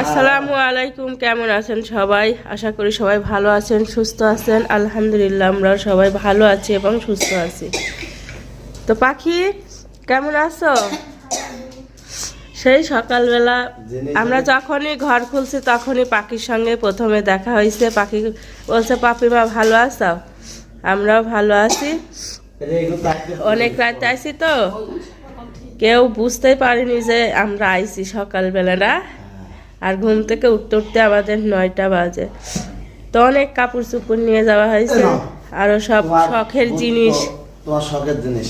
আসসালামু আলাইকুম, কেমন আছেন সবাই? আশা করি সবাই ভালো আছেন, সুস্থ আছেন। আলহামদুলিল্লাহ, আমরা সবাই ভালো আছি এবং সুস্থ আছি। তো পাখি, কেমন আছো? সেই সকালবেলা আমরা যখনই ঘর খুলছি, তখনই পাখির সঙ্গে প্রথমে দেখা হয়েছে। পাখি বলছে পাপিমা ভালো আছো? আমরাও ভালো আছি। অনেক রাতে আইছি তো। কেউ বুঝতেই পারিনি যে আমরা আইছি সকালবেলা না আর ঘুম থেকে উঠতে উঠতে আমাদের নয়টা বাজে। তো অনেক কাপড় চুপড় নিয়ে যাওয়া হয়েছে। আরও সব শখের জিনিস। তোমার শখের জিনিস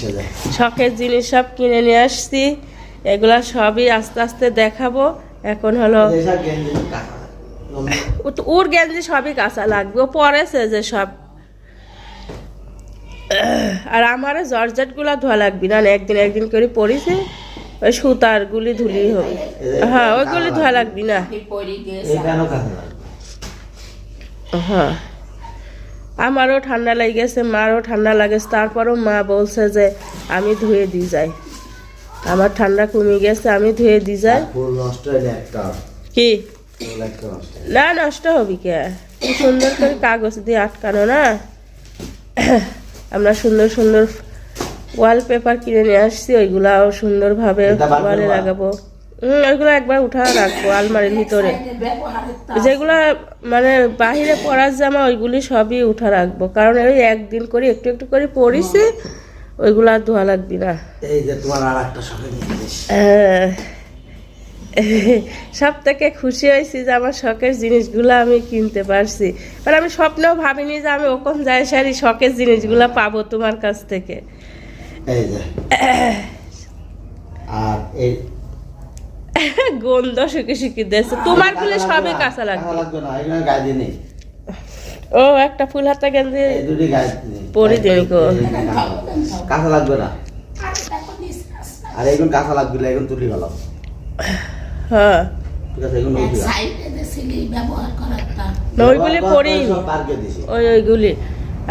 শখের জিনিস সব কিনে নিয়ে আসছি। এগুলা সবই আস্তে আস্তে দেখাবো। এখন হলো ওর গেঞ্জি সবই কাঁচা লাগবে। ও পরেছে যে সব আর আমার জর্জেটগুলা ধোয়া লাগবে। না একদিন একদিন করে পরিছে ওই সুতার গুলি ধুলি হবে হ্যাঁ ওইগুলি ধোয়া লাগবে না। হ্যাঁ। আমারও ঠান্ডা লেগে গেছে মারও ঠান্ডা লাগেছে, তারপরও মা বলছে যে আমি ধুয়ে দিয়ে যাই। আমার ঠান্ডা কমে গেছে, আমি ধুয়ে দিয়ে যাই। কি। না, নষ্ট হবে কে? সুন্দর করে কাগজ দিয়ে আটকানো না? আমরা সুন্দর সুন্দর ওয়ালপেপার কিনে নিয়ে আসছি ওইগুলাও সুন্দরভাবে ওয়ালে লাগাবো। হুম ওইগুলো একবার উঠা রাখব আলমারির ভিতরে। যেগুলো মানে বাহিরে পরার জামা ওইগুলি সবই উঠা রাখব। কারণ ওই একদিন করে একটু একটু করে পরিছি ওইগুলো আর ধোয়া লাগবে না। এই যে তোমার আর একটা আহ, সব থেকে খুশি হয়েছি যে আমার শখের জিনিসগুলো আমি কিনতে পারছি। মানে আমি স্বপ্নেও ভাবিনি যে আমি ওখান যাই সারি শখের জিনিসগুলো পাবো তোমার কাছ থেকে। আর এই গন্ধ শুকে শুকে দিয়েছে। তোমারগুলো সবই কাঁচা লাগবে। ও একটা ফুল হাতা গেঞ্জি। পরে দিবি গো। কাঁচা লাগবে। না। আর এগুলো কাঁচা লাগবে না এগুলো তুলি গেল। হ্যাঁ। না, ওইগুলি করে ওই ওইগুলি।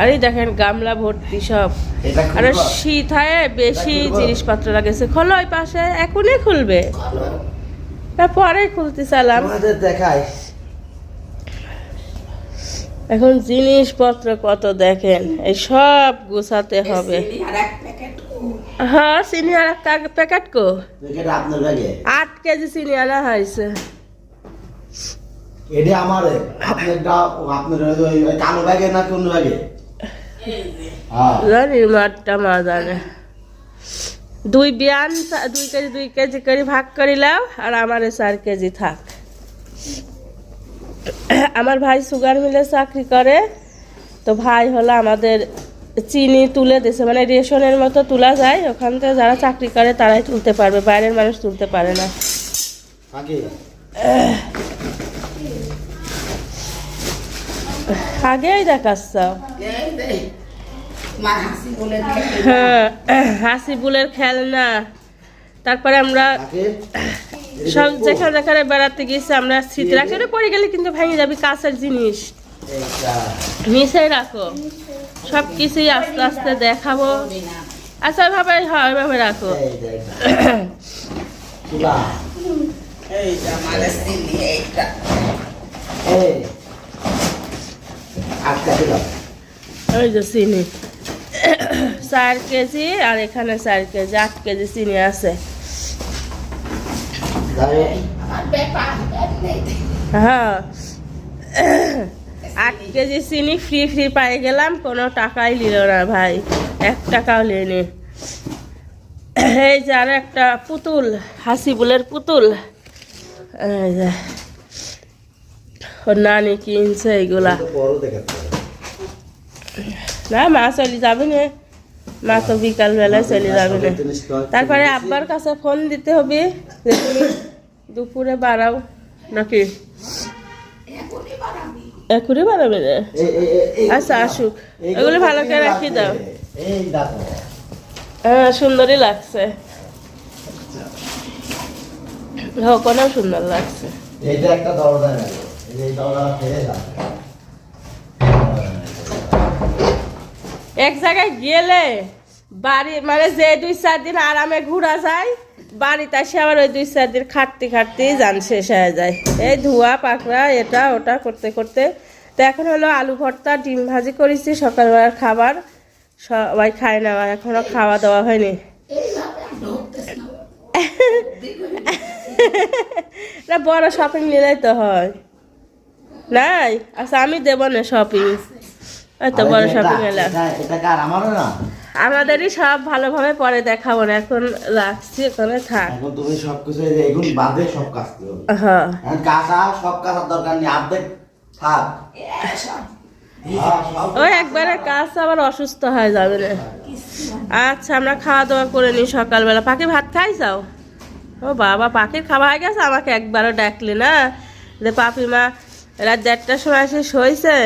আরে দেখেন গামলা ভর্তি সব। আরে হয় বেশি জিনিসপত্র লাগেছে খোলো ওই পাশে এখনই খুলবে। খুলতে চালাম। দেখায় এখন জিনিসপত্র কত দেখেন? এই সব গুছাতে হবে। হ্যাঁ চিনি আর একটা প্যাকেট কো? ব্যাগে। আট কেজি চিনি আনা হয়েছে। এটা আমার আপনারটা আপনার ওই- কালো ব্যাগে না কোন ব্যাগে? হ্যাঁ। জানি মারটা মা জানে। দুই বিয়ান দুই কেজি দুই কেজি করে ভাগ করিলাম আর আমার চার কেজি থাক। আমার ভাই সুগার মিলে চাকরি করে তো ভাই হলো আমাদের চিনি তুলে দিছে মানে রেশনের মতো তোলা যায় ওখান থেকে যারা চাকরি করে তারাই তুলতে পারবে বাইরের মানুষ তুলতে পারে না। আগে? আগেই দেখাচ্ছ। হ্যাঁ হাসিবুলের খেলনা। তারপরে আমরা সব যেখানে যেখানে বেড়াতে গেছি আমরা স্মৃতি রাখি। পড়ে গেলে কিন্তু ভেঙে যাবে কাঁচের জিনিস। এইটা। মিশে রাখো। সব কিছুই আস্তে আস্তে দেখাবো। আচ্ছা ওইভাবে হয় ওইভাবে রাখো। ওই যে চিনি। চার কেজি আর এখানে চার কেজি আট কেজি চিনি আছে। হ্যাঁ। আট কেজি চিনি ফ্রি ফ্রি পাই গেলাম কোনো টাকাই নিল না ভাই। এক টাকাও নেয়নি এই যে আর একটা পুতুল হাসিবুলের পুতুল। ওর নানি কিনছে এইগুলা। না মা চলে যাবে না। মা তো বিকাল বেলায় চলে যাবে না। তারপরে আব্বার কাছে ফোন দিতে হবে যে তুমি দুপুরে বাড়াও নাকি? এখনই বাড়াবে না আচ্ছা আসুক। এগুলো ভালো করে রাখি দাও। হ্যাঁ সুন্দরই লাগছে। হোকনেও সুন্দর লাগছে। এইটা একটা দরজা এই দরজা ফেলে এক জায়গায় গেলে বাড়ি মানে যে দুই চার দিন আরামে ঘোরা যায় বাড়িতে আসে আবার ওই দুই চার দিন খাটতে খাটতেই যান শেষ হয়ে যায়। এই ধোয়া পাকড়া এটা ওটা করতে করতে। তো এখন হলো আলু ভর্তা ডিম ভাজি করেছি সকালবেলার খাবার। সবাই খায় না এখনও খাওয়া দাওয়া হয়নি। না বড় শপিং নিলেই তো হয়। নাই? আচ্ছা আমি দেবো না শপিং ওই তো বড় শপিং এলাম। কার আমাদেরই সব ভালোভাবে পরে দেখাবো না এখন রাখছি ওখানে থাক। এখন তুমি সব কিছু এগুলো বাদে সব কাজ করবে হ্যাঁ। কাঁচা সব কাঁচার দরকার নেই অর্ধেক থাক। হ্যাঁ, ওই একবারে কাজ আবার অসুস্থ হয়ে যাবে না আচ্ছা আমরা খাওয়া দাওয়া করে নিই সকালবেলা। পাখি ভাত খাইছাও? ও বাবা পাখির খাওয়া হয়ে গেছে আমাকে একবারও ডাকলি না। যে পাপিমা রাত দেড়টার সময় এসে শইছে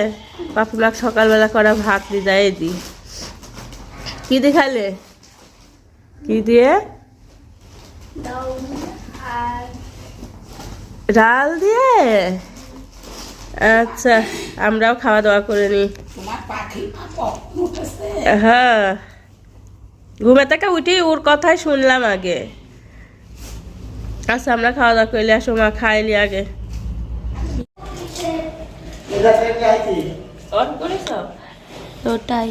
পাপিমা সকালবেলা করে ভাত দিয়ে দেয় দি। কি দিয়ে খাইলে কি দিয়ে? ডাল দিয়ে? আচ্ছা আমরাও খাওয়া দাওয়া করে নিই। হ্যাঁ। ঘুমে থেকে উঠেই ওর কথাই শুনলাম আগে। আচ্ছা আমরা খাওয়া দাওয়া করলে আসো মা খাইলি আগে। ওটাই।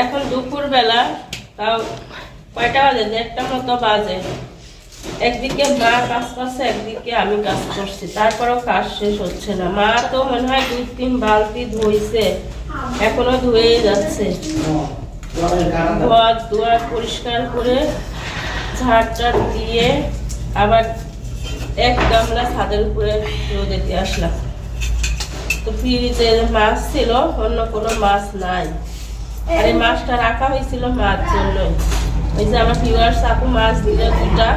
এখন দুপুর বেলা তাও কয়টা বাজে? দেড়টা মতো বাজে। একদিকে মা কাজ করছে, একদিকে আমি কাজ করছি। তারপরেও কাজ শেষ হচ্ছে না। মা তো মনে হয় দুই তিন বালতি ধুইছে, এখনও ধুয়েই যাচ্ছে। ঘর দুয়ার পরিষ্কার করে ঝাড় টাড় দিয়ে আবার এক গামলা ছাদের উপরে রোদে দিয়ে আসলাম। তো ফ্রিজে মাছ ছিল, অন্য কোনো মাছ নাই। আর এই মাছটা রাখা হয়েছিল মাছ জন্য। ওই যে আমার পিওয়ার সাপু মাছ দিল দুটা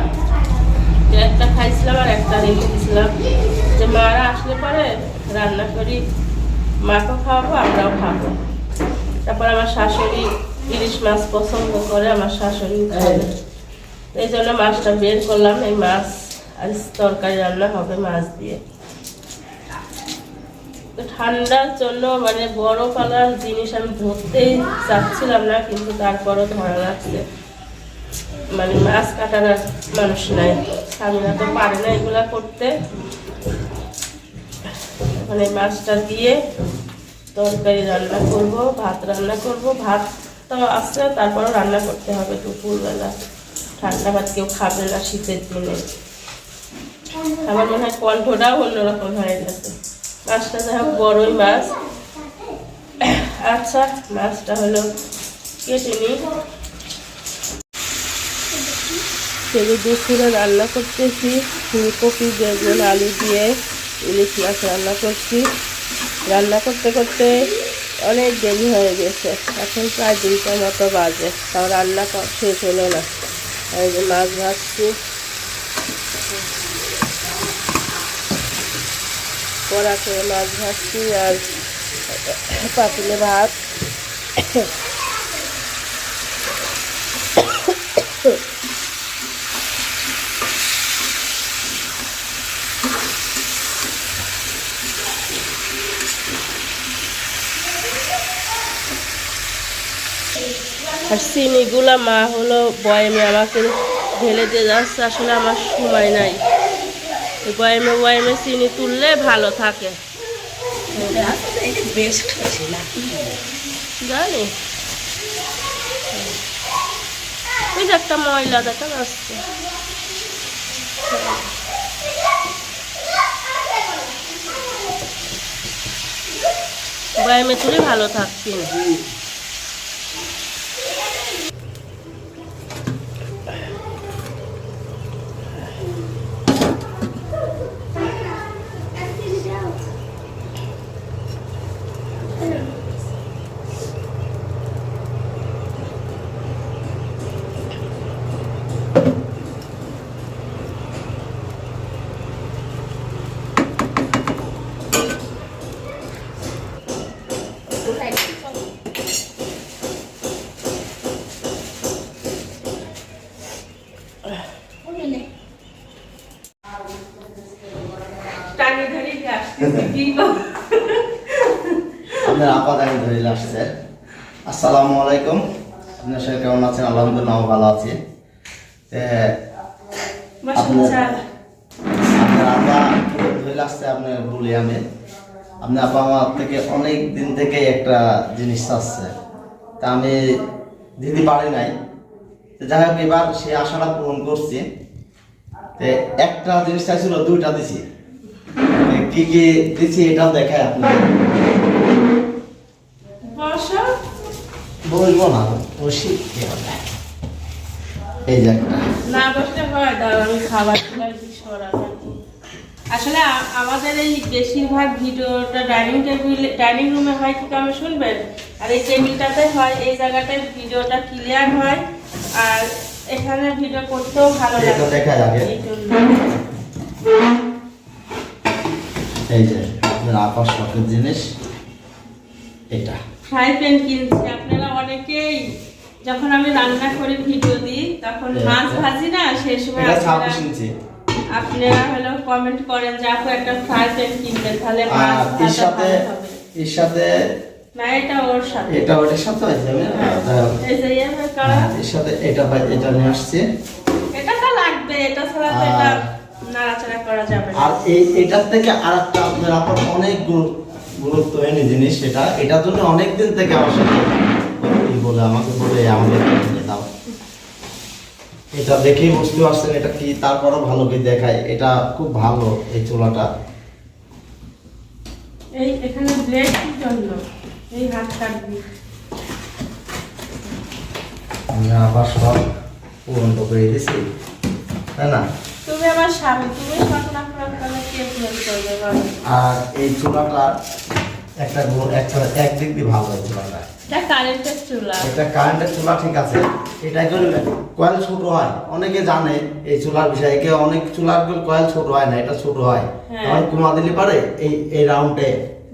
একটা খাইছিলাম আর একটা রেখে দিয়েছিলাম যে মারা আসলে পরে রান্না করি মাকেও খাওয়াবো আমরাও খাব। তারপর আমার শাশুড়ি ইলিশ মাছ পছন্দ করে আমার শাশুড়ি খাবে। এই জন্য মাছটা বের করলাম এই মাছ আর তরকারি রান্না হবে মাছ দিয়ে। ঠান্ডার জন্য মানে বড় পালার জিনিস আমি ধরতেই চাচ্ছিলাম না, কিন্তু তারপরও ধরা লাগছে। মানে মাছ কাটার মানুষ নাই। স্বামীরা তো পারে না এগুলা করতে। মানে মাছটা দিয়ে তরকারি রান্না করব, ভাত রান্না করব। ভাত তো আছে, তারপরও রান্না করতে হবে দুপুরবেলা। ঠান্ডা ভাত কেউ খাবে না শীতের দিনে। আমার মনে হয় কণ্ঠটাও অন্যরকম হয়ে গেছে। মাছটা যাই হোক বড়ই মাছ। আচ্ছা মাছটা হলো কেটে নিই। সেগুলো দুপুরে রান্না করতেছি, ফুলকপি, বেগুন, আলু দিয়ে ইলিশ মাছ রান্না করছি। রান্না করতে করতে অনেক দেরি হয়ে গেছে, এখন প্রায় দুইটার মতো বাজে, তাও রান্না শেষ হলো না। মাছ ভাজছি। কড়া করে মাছ ভাজছি আর পাতিলে ভাত। আর চিনিগুলা মা হলো বয়েমে আমাকে ঢেলে দিয়ে যাচ্ছে, আসলে আমার সময় নাই। বয়েমে বয়েমে চিনি তুললে ভালো থাকে। জানি। ওই যে একটা ময়লা দেখা যাচ্ছে। বয়ামে তুলে ভালো থাকছি টানি ধরে আপনার আপা তাকে ধরে আসছে। আসসালামু আলাইকুম। আপনার সবাই কেমন আছেন? আলহামদুলিল্লাহ আমি ভালো আছি। আপনার আসছে আপনার আমি। আপনার আব্বা আমার থেকে অনেক দিন থেকে একটা জিনিস চাচ্ছে। তা আমি দিতে পারি নাই। যাই হোক এবার সে আশাটা পূরণ করছি। একটা জিনিস চাইছিল দুইটা দিছি। কি কি দিছি এটাও দেখায় আপনার বসো বলব না বসি কি হবে? এই যে একটা। না বসলে হয় আমি খাবার। আসলে আমাদের এই বেশিরভাগ ভিডিওটা ডাইনিং টেবিল ডাইনিং রুমে হয় কি কামে শুনবেন? আর এই টেবিলটাতে হয় এই জায়গাটায় ভিডিওটা ক্লিয়ার হয় আর এখানে ভিডিও করতেও ভালো লাগে। দেখা যাবে এই যে আপনার আপার শখের জিনিস এটা। ফ্রাই প্যান কিনছি আপনারা অনেকেই যখন আমি রান্না করে ভিডিও দিই তখন হ্যাঁ, মাছ হ্যাঁ। ভাজি না সেই সময় আপনারা- আপনারা হলো কমেন্ট করেন যে আপু একটা ফ্রাই প্যান কিনবেন তাহলে মাছ এর সাথে এর সাথে না এটা ওর সাথে। এটা ওটার সাথে হয়েছে আমি হ্যাঁ, হোক। এই যে হ্যাঁ, এর সাথে এটা এটা নিয়ে আসছে। এটা তো লাগবে এটা ছাড়া তো এটা নাড়াচাড়া করা যাবে আর এই এটার থেকে আর একটা আপনার আপনার অনেক গুরু- গুরুত্বহীন জিনিস সেটা এটার জন্য অনেক দিন থেকে আমার সাথে বলে আমাকে বলে আমাকে দাও। এটা দেখেই বুঝতে পারছেন এটা কি তারপরও ভালো কি দেখায়। এটা খুব ভালো এই চুলাটা। এই এখানে ব্লেড কি জন্য? এই হাত কাটবি আমি আবার সব পূরণ করে দিছি তাই না? তুমি আমার স্বামী তুমি শখ না কে পূরণ করবে আর এই চুলাটা একটা একটা একদিক দিয়ে ভালো এই চুলাটা। এটা কারেন্টের চুলা। এটা কারেন্টের চুলা ঠিক আছে এটা করে কয়েল ছোট হয়। অনেকে জানে এই চুলার বিষয়ে কেউ অনেক চুলার কয়েল ছোট হয় না এটা ছোট হয়। হ্যাঁ। কুমা দিলে পারে এই এই রাউন্ডে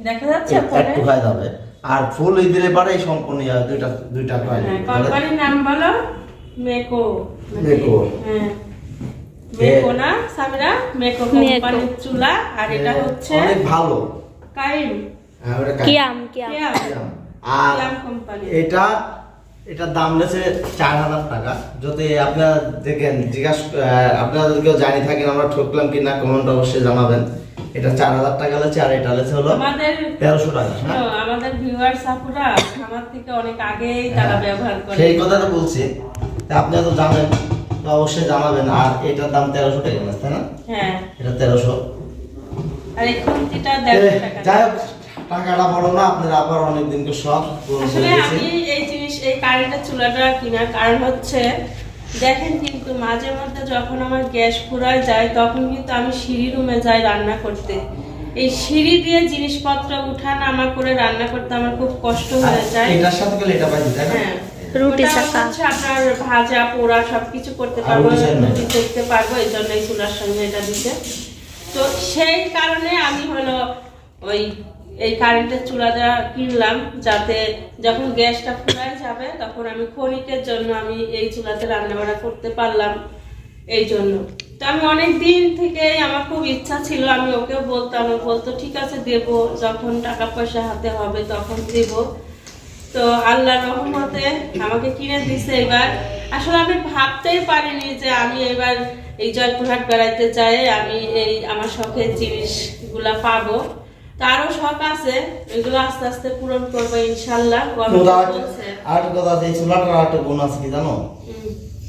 দেখা যাচ্ছে একটু হয়ে যাবে। আর ফুল এই দিলে পারে এই সম্পূর্ণ হয়, দুইটা দুইটা কয়েল হ্যাঁ, কোম্পানির নাম বলো মেকো। মেকো। হ্যাঁ। মেকো না সামিরা মেকো কোম্পানির চুলা আর এটা হচ্ছে অনেক ভালো। কাইম হ্যাঁ। কিয়াম কিয়াম। আর কিয়াম কোম্পানি এটা এটার দাম লেছে চার হাজার টাকা। যদি আপনারা দেখেন জিজ্ঞাসা আপনারা যদি কেউ জানি থাকেন আমরা ঠকলাম কিনা কমেন্ট অবশ্যই জানাবেন। এটা চার হাজার টাকা লেছে আর এটা লেছে হলো আমাদের তেরোশো টাকা হ্যাঁ? আমাদের ভিউয়ার্স আপুরা আমার থেকে অনেক আগেই তারা ব্যবহার করে। সেই কথা তো বলছি। তা আপনারা তো জানেন। অবশ্যই জানাবেন। আর এটার দাম তেরোশো টাকা লেছে, তাই না? হ্যাঁ। এটা তেরোশো। আর এই খুন্তিটা দেড়শো টাকা। যাই হোক টাকাটা বড় না আপনারা আবার অনেক দিনকে সব আসলে আমি এই জিনিস এই কারেন্টের চুলাটা কেনার কারণ হচ্ছে দেখেন কিন্তু মাঝে মধ্যে যখন আমার গ্যাস ফুরায় যায় তখন কিন্তু আমি সিঁড়ি রুমে যাই রান্না করতে। এই সিঁড়ি দিয়ে জিনিসপত্র উঠা নামা করে রান্না করতে আমার খুব কষ্ট হয়ে যায়। এটার সাথে গেলে এটা হ্যাঁ। রুটি চাকা। আপনার ভাজা পোড়া সবকিছু করতে পারব রুটি। করতে পারব এই জন্য এই চুলার সঙ্গে এটা দিতে তো সেই কারণে আমি হলো ওই এই কারেন্টের চুলাটা কিনলাম যাতে যখন গ্যাসটা ফুরায় যাবে তখন আমি ক্ষণিকের জন্য আমি এই চুলাতে রান্না বান্না করতে পারলাম এই জন্য তো আমি অনেক দিন থেকে আমার খুব ইচ্ছা ছিল আমি ওকে বলতাম বলতো ঠিক আছে দেব যখন টাকা পয়সা হাতে হবে তখন দেব তো আল্লাহ রহমতে আমাকে কিনে দিছে এবার। আসলে আমি ভাবতেই পারিনি যে আমি এবার এই জয়পুরহাট বেড়াইতে চাই আমি এই আমার শখের জিনিসগুলা পাবো। তারও শখ আছে এগুলো আস্তে আস্তে পূরণ করব ইনশাল্লাহ ও আমাকে তো আর- বলছে। আর একটা কথা এই চুলাটার একটা গুণ আছে কি জানো?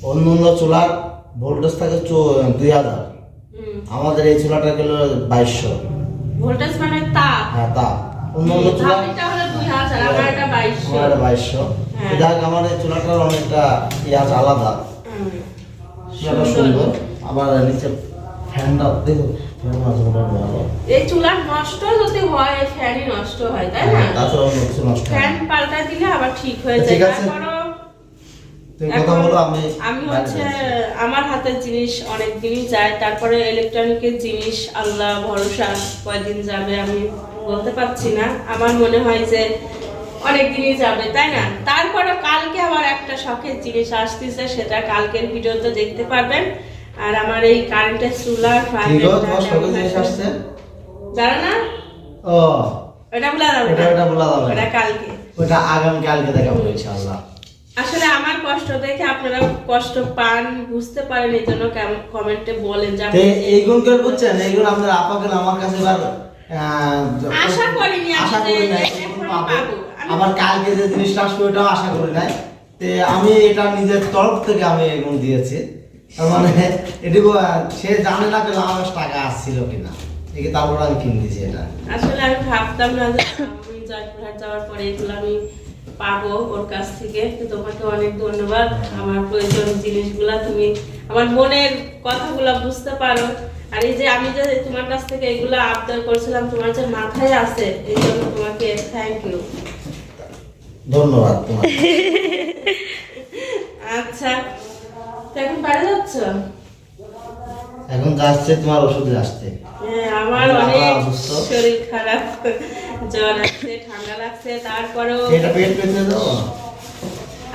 অন্য অন্য চুলার ভোল্টেজ থাকে দুই হাজার। আমাদের এই চুলাটা গেল বাইশশো। ভোল্টেজ মানে তাপ। হ্যাঁ তা চুলা আমার এটা বাইশশো। হ্যাঁ। দেখ আমার এই চুলাটার অনেকটা ইয়াজ আলাদা। চুলাটা সুন্দর। আবার নিচে ফ্যানটা দেখো ফ্যান আছে ওটা ভালো। এই চুলার নষ্ট যদি হয় ফ্যানই নষ্ট তাই না? তাছাড়া অন্য কিছু নষ্ট ফ্যান পাল্টা দিলে আবার ঠিক হয়ে যায়। ঠিক আছে। কথা বলো আমি আমি হচ্ছে আমার হাতের জিনিস অনেক দিনই যায়। তারপরে ইলেকট্রনিকের জিনিস আল্লাহ ভরসা কয়দিন যাবে আমি বলতে পারছি না। আমার মনে হয় যে অনেক দিনই যাবে তাই না? তারপরে কালকে আবার একটা শখের জিনিস আসতেছে সেটা কালকের ভিডিওতে দেখতে পারবেন। আর আমার এই কারেন্টের চুলা জানো না। ও। ওটা বলা যাবে এটা না। বলা যাবে ওটা কালকে। ওটা আগামী কালকে দেখাবো ইনশাআল্লাহ। আসলে আমার কষ্ট দেখে আপনারা কষ্ট পান বুঝতে পারেন এই জন্য কমেন্টে বলেন যে বুঝছেন? এইগুলো আপনার আপাকে আমার কাছে আশা করি নাই আবার কালকে যে জিনিসটা আসবে ওটাও আশা করি নাই। তে আমি এটা নিজের তরফ থেকে আমি এগুলো দিয়েছি। তার মানে এটুকু সে জানে না আমার টাকা আসছিল কিনা। একে তারপর আমি কিনে দিয়েছি এটা। আসলে আমি ভাবতাম না যে আমি জয়পুরহাট যাওয়ার পরে এগুলো আমি পাবো ওর কাছ থেকে। তোমাকে অনেক ধন্যবাদ। আমার প্রয়োজন জিনিসগুলা তুমি আমার মনের কথাগুলো বুঝতে পারো। আর এই যে আমি যে তোমার কাছ থেকে এগুলো আবদার করছিলাম তোমার যে মাথায় আছে এই জন্য তোমাকে থ্যাংক ইউ ধন্যবাদ আচ্ছা এখন বাড়ি যাচ্ছ? এখন যাচ্ছে তোমার ওষুধে আসছে। হ্যাঁ আমার অনেক শরীর খারাপ জ্বর আসছে ঠান্ডা লাগছে তারপরেও এটা পেট পেতে দাও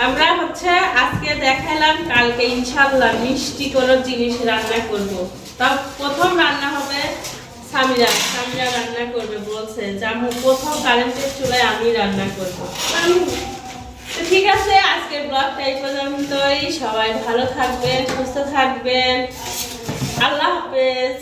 আমরা হচ্ছে আজকে দেখালাম, কালকে ইনশাল্লাহ মিষ্টি কোনো জিনিস রান্না করব। তা প্রথম রান্না হবে সামিরা। সামিরা রান্না করবে, বলছে যে আমি প্রথম কারেন্টের চুলায় আমি রান্না করব। তো ঠিক আছে, আজকের ব্লগটা এই পর্যন্তই। সবাই ভালো থাকবেন, সুস্থ থাকবেন। আল্লাহ হাফেজ।